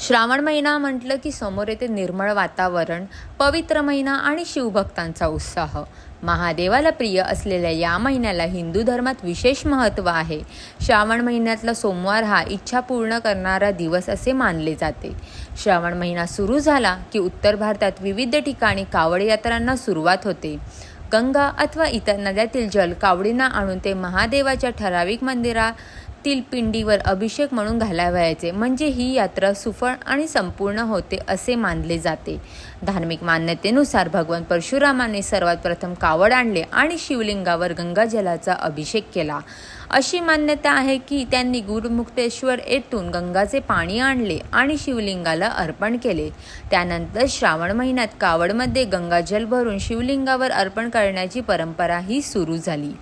श्रावण महिना म्हटलं की समोर येते निर्मळ वातावरण पवित्र महिना आणि शिवभक्तांचा उत्साह. महादेवाला प्रिय असलेल्या या महिन्याला हिंदू धर्मात विशेष महत्त्व आहे. श्रावण महिन्यातला सोमवार हा इच्छा पूर्ण करणारा दिवस असे मानले जाते. श्रावण महिना सुरू झाला की उत्तर भारतात विविध ठिकाणी कावड यात्रांना सुरुवात होते. गंगा अथवा इतर नद्यातील जल कावडींना आणून ते महादेवाच्या ठराविक मंदिरा पिंडीवर अभिषेक म्हणून घालावयाचे. म्हणजे ही यात्रा सुफळ आणि संपूर्ण होते असे मानले जाते. धार्मिक मान्यतेनुसार भगवान परशुरामाने सर्वात प्रथम कावड आणले आणि शिवलिंगावर गंगाजलाचा अभिषेक केला. अशी मान्यता आहे की त्यांनी गुरुमुक्तेश्वर येथून गंगाचे पाणी आणले आणि शिवलिंगाला अर्पण केले. त्यानंतर श्रावण महिन्यात कावडमध्ये गंगाजल भरून शिवलिंगावर अर्पण करण्याची परंपरा ही सुरू झाली.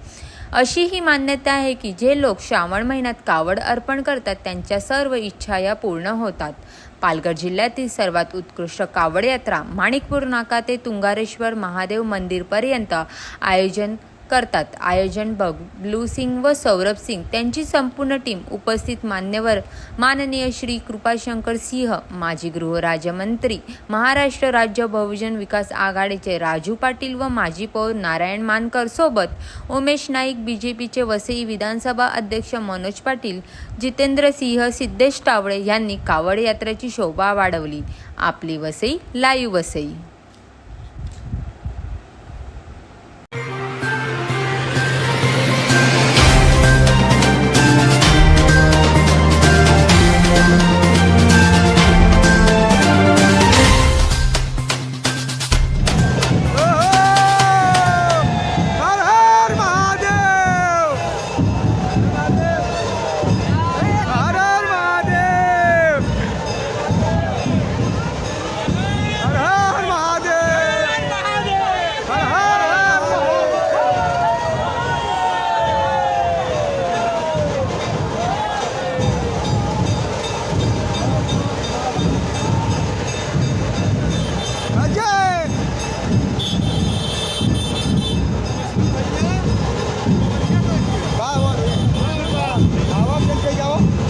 अशी ही मान्यता आहे की जे लोक श्रावण महिन्यात कावड अर्पण करतात त्यांच्या सर्व इच्छा या पूर्ण होतात. पालघर जिल्ह्यातील सर्वात उत्कृष्ट कावड यात्रा माणिकपूर नाका ते तुंगारेश्वर महादेव मंदिरपर्यंत आयोजन करतात. आयोजन बबलू सिंग व सौरभ सिंग त्यांची संपूर्ण टीम उपस्थित मान्यवर माननीय श्री कृपाशंकर सिंह माजी गृहराज्यमंत्री महाराष्ट्र राज्य बहुजन विकास आघाडीचे राजू पाटील व माजी पौर नारायण मानकर सोबत उमेश नाईक बीजेपीचे वसई विधानसभा अध्यक्ष मनोज पाटील जितेंद्र सिंह सिद्धेश टावळे यांनी कावड यात्रेची शोभा वाढवली. आपली वसई लाईव्ह वसई. 诶呦